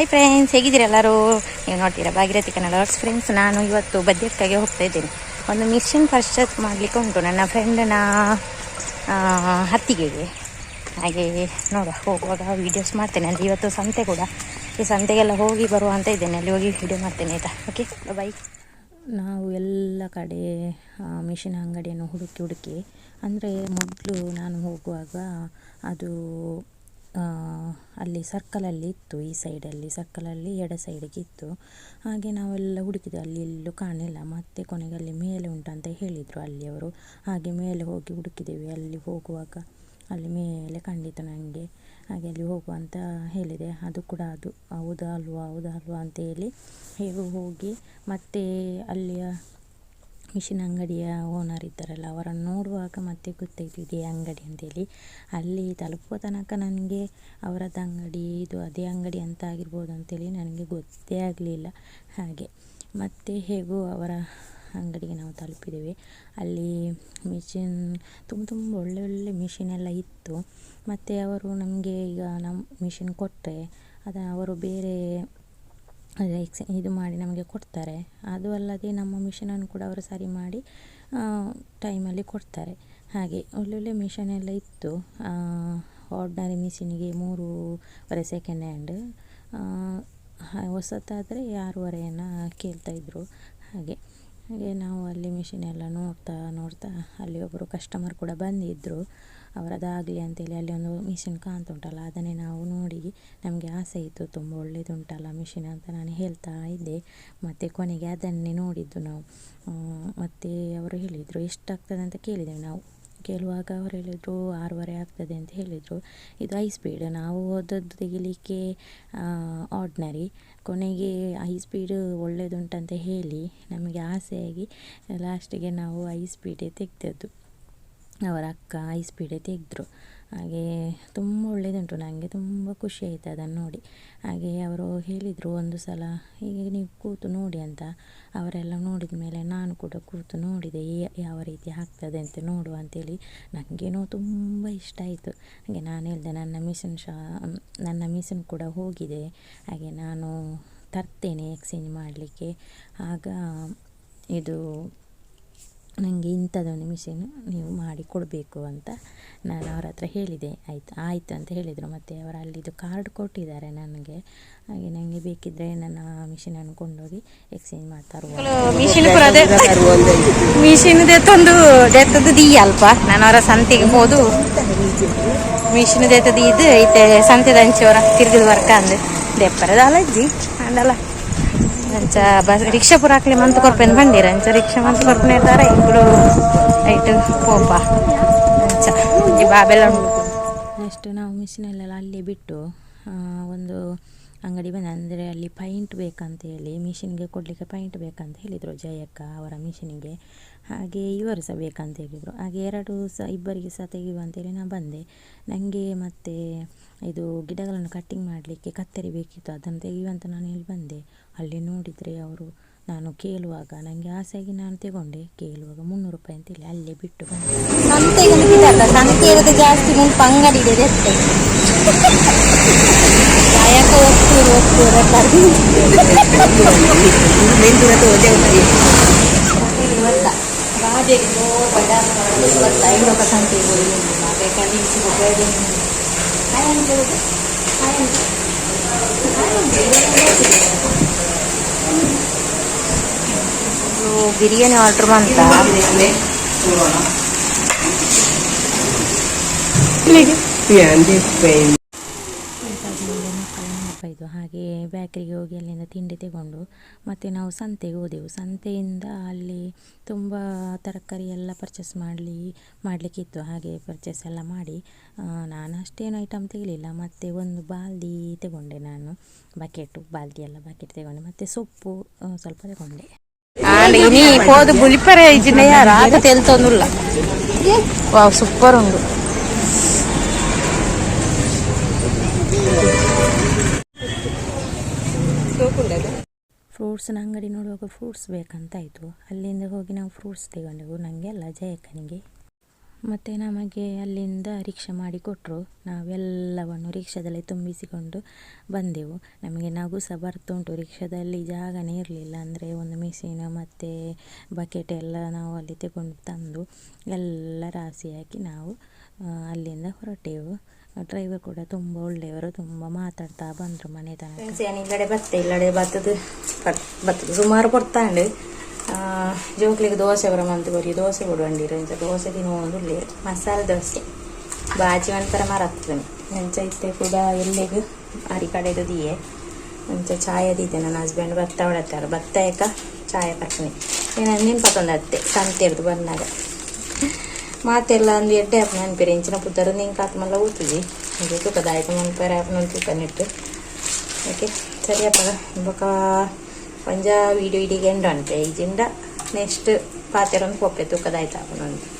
Hi friends ಹೇಗಿದ್ದೀರಾ ಎಲ್ಲರೂ? ನೀವು ನೋಡ್ತೀರಾ ಭಾಗೀರಥಿ ಕನ್ನಡ ಫ್ರೆಂಡ್ಸ್ ನಾನು ಇವತ್ತು ಬದ್ಯಕ್ಕಾಗಿ ಹೋಗ್ತಾ ಇದ್ದೀನಿ. ಒಂದು ಮಿಷಿನ್ ಪರ್ಚೇಸ್ ಮಾಡಲಿಕ್ಕೆ ಉಂಟು ನನ್ನ ಫ್ರೆಂಡನ ಹತ್ತಿಗೆಗೆ. ಹಾಗೆ ನೋಡುವ, ಹೋಗುವಾಗ ವೀಡಿಯೋಸ್ ಮಾಡ್ತೇನೆ. ಅಂದರೆ ಇವತ್ತು ಸಂತೆ ಕೂಡ. ಈ ಸಂತೆಗೆಲ್ಲ ಹೋಗಿ ಬರುವ ಅಂತ ಇದ್ದೇನೆ. ಅಲ್ಲಿ ಹೋಗಿ ವೀಡಿಯೋ ಮಾಡ್ತೇನೆ, ಆಯಿತಾ? ಓಕೆ ಬಾಯ್ ನಾವು ಎಲ್ಲ ಕಡೆ ಮಿಷಿನ್ ಅಂಗಡಿಯನ್ನು ಹುಡುಕಿ ಹುಡುಕಿ, ಅಂದರೆ ಮೊದಲು ನಾನು ಹೋಗುವಾಗ ಅದು ಅಲ್ಲಿ ಸರ್ಕಲಲ್ಲಿ ಇತ್ತು, ಈ ಸೈಡಲ್ಲಿ ಸರ್ಕಲಲ್ಲಿ ಎಡ ಸೈಡಿಗೆ ಇತ್ತು. ಹಾಗೆ ನಾವೆಲ್ಲ ಹುಡುಕಿದ್ವಿ, ಅಲ್ಲಿ ಎಲ್ಲೂ ಕಾಣಲಿಲ್ಲ. ಮತ್ತೆ ಕೊನೆಗೆ ಅಲ್ಲಿ ಮೇಲೆ ಉಂಟಂತ ಹೇಳಿದರು ಅಲ್ಲಿಯವರು. ಹಾಗೆ ಮೇಲೆ ಹೋಗಿ ಹುಡುಕಿದ್ದೇವೆ ಅಲ್ಲಿ ಹೋಗುವಾಗ, ಅಲ್ಲಿ ಮೇಲೆ ಕಂಡಿತು ನನಗೆ ಹಾಗೆ ಅಲ್ಲಿ ಹೋಗುವ ಅಂತ ಹೇಳಿದೆ. ಅದು ಕೂಡ ಅದು, ಹೌದಾ, ಅಲ್ವಾ ಹೌದಾ, ಅಲ್ವಾ ಅಂತ ಹೇಳಿ. ಹೇಗೂ ಹೋಗಿ ಮತ್ತೆ ಅಲ್ಲಿಯ ಮಿಷಿನ್ ಅಂಗಡಿಯ ಓನರ್ ಇದ್ದಾರಲ್ಲ, ಅವರನ್ನು ನೋಡುವಾಗ ಮತ್ತೆ ಗೊತ್ತಾಯಿತು, ಇದೇ ಅಂಗಡಿ ಅಂತೇಳಿ. ಅಲ್ಲಿ ತಲುಪುವ ತನಕ ನನಗೆ ಅವರದ್ದು ಅಂಗಡಿ, ಇದು ಅದೇ ಅಂಗಡಿ ಅಂತ ಆಗಿರ್ಬೋದು ಅಂತೇಳಿ ನನಗೆ ಗೊತ್ತೇ ಆಗಲಿಲ್ಲ ಹಾಗೆ. ಮತ್ತೆ ಹೇಗೂ ಅವರ ಅಂಗಡಿಗೆ ನಾವು ತಲುಪಿದ್ದೇವೆ. ಅಲ್ಲಿ ಮಿಷಿನ್, ತುಂಬ ತುಂಬ ಒಳ್ಳೆ ಒಳ್ಳೆ ಮಿಷಿನ್ ಎಲ್ಲ ಇತ್ತು. ಮತ್ತು ಅವರು ನಮಗೆ ಈಗ ನಮ್ಮ ಮಿಷಿನ್ ಕೊಟ್ಟರೆ ಅದನ್ನು ಅವರು ಬೇರೆ ಎಕ್ಸ್ ಇದು ಮಾಡಿ ನಮಗೆ ಕೊಡ್ತಾರೆ. ಅದು ಅಲ್ಲದೆ ನಮ್ಮ ಮಿಷನನ್ನು ಕೂಡ ಅವರು ಸರಿ ಮಾಡಿ ಟೈಮಲ್ಲಿ ಕೊಡ್ತಾರೆ. ಹಾಗೆ ಒಳ್ಳೊಳ್ಳೆ ಮಿಷನ್ ಎಲ್ಲ ಇತ್ತು. ಆರ್ಡ್ನರಿ ಮಿಷಿನಿಗೆ ಮೂರುವರೆ ಸೆಕೆಂಡ್ ಹ್ಯಾಂಡ್ ಹೊಸತಾದರೆ ಆರೂವರೆಯನ್ನು ಕೇಳ್ತಾಯಿದ್ರು ಹಾಗೆ ಹಾಗೆ ನಾವು ಅಲ್ಲಿ ಮಿಷಿನ್ ಎಲ್ಲ ನೋಡ್ತಾ ನೋಡ್ತಾ ಅಲ್ಲಿ ಒಬ್ಬರು ಕಸ್ಟಮರ್ ಕೂಡ ಬಂದಿದ್ದರು ಅವರದ್ದಾಗಲಿ ಅಂತೇಳಿ ಅಲ್ಲಿ ಒಂದು ಮಿಷಿನ್ ಕಾಣ್ತುಂಟಲ್ಲ ಅದನ್ನೇ ನಾವು ನೋಡಿ ನಮಗೆ ಆಸೆ ಇತ್ತು. ತುಂಬ ಒಳ್ಳೆಯದುಂಟಲ್ಲ ಮಿಷಿನ್ ಅಂತ ನಾನು ಹೇಳ್ತಾ ಇದ್ದೆ. ಮತ್ತು ಕೊನೆಗೆ ಅದನ್ನೇ ನೋಡಿದ್ದು ನಾವು. ಮತ್ತು ಅವರು ಹೇಳಿದರು, ಎಷ್ಟಾಗ್ತದೆ ಅಂತ ಕೇಳಿದೆವು ನಾವು. ಕೇಳುವಾಗ ಅವರು ಹೇಳಿದರು, ಆರೂವರೆ ಆಗ್ತದೆ ಅಂತ ಹೇಳಿದರು. ಇದು ಐ ಸ್ಪೀಡ್ ನಾವು ಹೋದದ್ದು ತೆಗಿಲಿಕ್ಕೆ ಆರ್ಡ್ನರಿ ಕೊನೆಗೆ ಐ ಸ್ಪೀಡ್ ಒಳ್ಳೆಯದುಂಟಂತ ಹೇಳಿ ನಮಗೆ ಆಸೆಯಾಗಿ ಲಾಸ್ಟಿಗೆ ನಾವು ಐ ಸ್ಪೀಡೇ ತೆಗೆದದ್ದು. ಅವರ ಅಕ್ಕ ಐ ಸ್ಪೀಡೆ ತೆಗೆದ್ರು. ಹಾಗೆ ತುಂಬ ಒಳ್ಳೆಯದುಂಟು ನನಗೆ ತುಂಬ ಖುಷಿ ಆಯಿತು ಅದನ್ನು ನೋಡಿ. ಹಾಗೆ ಅವರು ಹೇಳಿದರು ಒಂದು ಸಲ ಹೀಗೆ ನೀವು ಕೂತು ನೋಡಿ ಅಂತ. ಅವರೆಲ್ಲ ನೋಡಿದ ಮೇಲೆ ನಾನು ಕೂಡ ಕೂತು ನೋಡಿದೆ ಯಾವ ರೀತಿ ಆಗ್ತದೆ ಅಂತ ನೋಡುವ ಅಂತೇಳಿ. ನನಗೇನೋ ತುಂಬ ಇಷ್ಟ ಆಯಿತು. ಹಾಗೆ ನಾನು ಹೇಳಿದೆ, ನನ್ನ ಮಿಷನ್ ಶಾ, ನನ್ನ ಮಿಷನ್ ಕೂಡ ಹೋಗಿದೆ. ಹಾಗೆ ನಾನು ತರ್ತೇನೆ ಎಕ್ಸ್ಚೇಂಜ್ ಮಾಡಲಿಕ್ಕೆ. ಆಗ ಇದು ನನಗೆ ಇಂಥದ್ದೊಂದು ಮಿಷಿನ್ ನೀವು ಮಾಡಿ ಕೊಡಬೇಕು ಅಂತ ನಾನು ಅವರ ಹತ್ರ ಹೇಳಿದೆ. ಆಯ್ತು ಆಯಿತು ಅಂತ ಹೇಳಿದರು. ಮತ್ತು ಅವರು ಅಲ್ಲಿದ್ದು ಕಾರ್ಡ್ ಕೊಟ್ಟಿದ್ದಾರೆ ನನಗೆ. ಹಾಗೆ ನನಗೆ ಬೇಕಿದ್ದರೆ ನನ್ನ ಮಿಷಿನನ್ನು ಕೊಂಡೋಗಿ ಎಕ್ಸ್ಚೇಂಜ್ ಮಾಡ್ತಾರೆ ಮಿಷಿನ್ ಮಿಷಿನ್ ದೆತ್ತೊಂದು ದೆತ್ತದು ದೀ ಅಲ್ಪ. ನಾನು ಅವರ ಸಂತೆಗೆ ಹೋದು. ಮಿಷಿನ್ ದೆತ್ತದು ಇದು ಐತೆ ಸಂತೆ ಅವರ ತಿರುಗಿದ ವರ್ಕ ಅಂದ್ರೆ ದೆಪ್ಪರದ ಅಲಜ್ಜಿ ಅಂದಲ್ಲ. ರಂಚ ಬಸ್ ರಿಕ್ಷಾ ಪೂರ ಹಾಕ್ಲಿಮ್ ಅಂತ ಕೊರ್ಪೇನು ಬಂಡೀರ ಅಂಚ ರಿಕ್ಷಾ ಮಂತ್ ಕೊರ್ಪನೆ ಇದ್ದಾರೆ ಇಬ್ಬರು ಐಟು ಪೋಪ. ಅಂಚ ಈ ಬಾಬೆಲ್ಲ ನೆಕ್ಸ್ಟ್ ನಾವು ಮಿಷಿನಲ್ಲೆಲ್ಲ ಅಲ್ಲಿ ಬಿಟ್ಟು ಒಂದು ಅಂಗಡಿ ಬಂದ ಅಂದರೆ ಅಲ್ಲಿ ಪೈಂಟ್ ಬೇಕಂತ ಹೇಳಿ ಮಿಷಿನ್ಗೆ ಕೊಡಲಿಕ್ಕೆ ಪೈಂಟ್ ಬೇಕಂತ ಹೇಳಿದರು ಜಯಕ್ಕ ಅವರ ಮಿಷಿನಿಗೆ ಹಾಗೆ ಇವರು ಸಹ ಬೇಕಂತ ಹೇಳಿದರು. ಹಾಗೆ ಎರಡು ಸಹ ಇಬ್ಬರಿಗೆ ಸಹ ತೆಗೆಯುವಂತೇಳಿ ನಾನು ಬಂದೆ. ನನಗೆ ಮತ್ತೆ ಇದು ಗಿಡಗಳನ್ನು ಕಟ್ಟಿಂಗ್ ಮಾಡಲಿಕ್ಕೆ ಕತ್ತರಿ ಬೇಕಿತ್ತು, ಅದನ್ನು ತೆಗೆಯುವಂತ ನಾನು ಇಲ್ಲಿ ಬಂದೆ. ಅಲ್ಲಿ ನೋಡಿದರೆ ಅವರು, ನಾನು ಕೇಳುವಾಗ ನನಗೆ ಆಸೆಯಾಗಿ ನಾನು ತಗೊಂಡೆ. ಕೇಳುವಾಗ ಮುನ್ನೂರು ರೂಪಾಯಿ ಅಂತ ಹೇಳಿ ಅಲ್ಲೇ ಬಿಟ್ಟು ಬಂದೆ. ಸಂತೆಗೆ ಅಂತಿದ್ದಲ್ಲ ಸಂತೆ ಇರೋದು ಜಾಸ್ತಿ ಮುಲ್ಪ ಅಂಗಡಿ ಇದೆ ಅಷ್ಟೇ ಯಾಕೆ ಹೋಗ್ತೀರಿ ಹೋಗ್ತೀರ ಬಿರಿಯಾನಿ ಆರ್ಡರ್ ಬಂತ ಮಕ್ಕಳ ನೆನಪಾಯಿತು ಹಾಗೆ ಬೇಕ್ರಿಗೆ ಹೋಗಿ ಅಲ್ಲಿಂದ ತಿಂಡಿ ತಗೊಂಡು ಮತ್ತು ನಾವು ಸಂತೆಗೆ ಹೋದೆವು. ಸಂತೆಯಿಂದ ಅಲ್ಲಿ ತುಂಬ ತರಕಾರಿ ಎಲ್ಲ ಪರ್ಚೇಸ್ ಮಾಡಲಿ ಮಾಡಲಿಕ್ಕಿತ್ತು. ಹಾಗೆ ಪರ್ಚೇಸ್ ಎಲ್ಲ ಮಾಡಿ ನಾನು ಅಷ್ಟೇನು ಐಟಮ್ ತೆಗಲಿಲ್ಲ. ಮತ್ತು ಒಂದು ಬಾಲ್ದಿ ತಗೊಂಡೆ ನಾನು. ಬಕೆಟು ಬಾಲ್ದಿ ಎಲ್ಲ ಬಕೆಟ್ ತಗೊಂಡೆ. ಮತ್ತು ಸೊಪ್ಪು ಸ್ವಲ್ಪ ತಗೊಂಡೆ. ಇನಿ ಸೂಪರ್ ಉಂಟು. ಫ್ರೂಟ್ಸ್ನ ಅಂಗಡಿ ನೋಡುವಾಗ ಫ್ರೂಟ್ಸ್ ಬೇಕಂತಾಯಿತು ಅಲ್ಲಿಂದ ಹೋಗಿ ನಾವು ಫ್ರೂಟ್ಸ್ ತಗೊಂಡೆವು. ನನಗೆ ಅಲ್ಲ ಜಯಕ್ಕನಿಗೆ ಮತ್ತು ನಮಗೆ ಅಲ್ಲಿಂದ ರಿಕ್ಷಾ ಮಾಡಿ ಕೊಟ್ಟರು ನಾವೆಲ್ಲವನ್ನು ರಿಕ್ಷಾದಲ್ಲಿ ತುಂಬಿಸಿಕೊಂಡು ಬಂದೆವು. ನಮಗೆ ನಗು ಸಹ ಬರ್ತುಂಟು ರಿಕ್ಷಾದಲ್ಲಿ ಜಾಗನೇ ಇರಲಿಲ್ಲ. ಅಂದರೆ ಒಂದು ಮಿಷಿನ್ ಮತ್ತು ಬಕೆಟ್ ಎಲ್ಲ ನಾವು ಅಲ್ಲಿ ತಗೊಂಡು ತಂದು ಎಲ್ಲ ರಾಶಿ ಹಾಕಿ ನಾವು ಅಲ್ಲಿಂದ ಹೊರಟೆವು. ಡ್ರೈವರ್ ಕೂಡ ತುಂಬ ಒಳ್ಳೆಯವರು. ತುಂಬ ಮಾತಾಡ್ತಾ ಬಂದರು ಮನೆ ತನಕ. ಬತ್ತದ ಸುಮಾರು ಕೊಡ್ತಾಂಡು ಜೋಕ್ಲಿಗೆ ದೋಸೆ ಬರ ಮಂತ್ ಬರೀ ದೋಸೆ ಕೊಡುವಂಡಿರ ಇಂಚ ದೋಸೆ ತಿನ್ನುವಂದು ಮಸಾಲೆ ದೋಸೆ. ಬಾಜಿ ಒಂಥರ ಮರತ್ತದ ನೆಂಚ ಇತ್ತೆ ಕೂಡ ಎಲ್ಲಿಗೆ? ಅರಿ ಕಡೆದು ದಿಯೆ. ಎಂಚ ಚಾಯ ದೀತೆ ನನ್ನ ಹಸ್ಬೆಂಡ್ ಭತ್ತ ಹೊಡತ್ತಾರ. ಭತ್ತ ಯಾಕ? ಚಾಯ ಪಕ್ಕನೆ ಏನು ನೆನ್ಪತ್ತೊಂದು ಅತ್ತೆ. ಸಂತೆರ್ದು ಬಂದಾಗ. ಮಾತೆಲ್ಲ ಒಂದು ಎಡ್ಡೆ ಆಪ್ ನೆನಪಿರಿ. ಇಂಚಿನ ಪುತ್ತರು ನಿಂಗೆ ಕಾತ್ಮಲ್ಲ ಊತಿದ್ವಿ ಇದು ತೂಕದ ಆಯ್ತು ಮನ್ಪೇರ ಆಪ್ನೊಂದು ತೂಕ ನೆಟ್ಟು ಓಕೆ ಸರಿಯಪ್ಪ ಒಂಜ ವೀಡಿಯೋ ಇಡಿಗೆ ಎಂಡ ಅಂತೆ? ಈಜಿಂದ ನೆಕ್ಸ್ಟ್ ಪಾತೆರೊಂದು ಪೊಪ್ಪೆ ತೂಕದ ಆಯ್ತು ಆಪನೊಂದು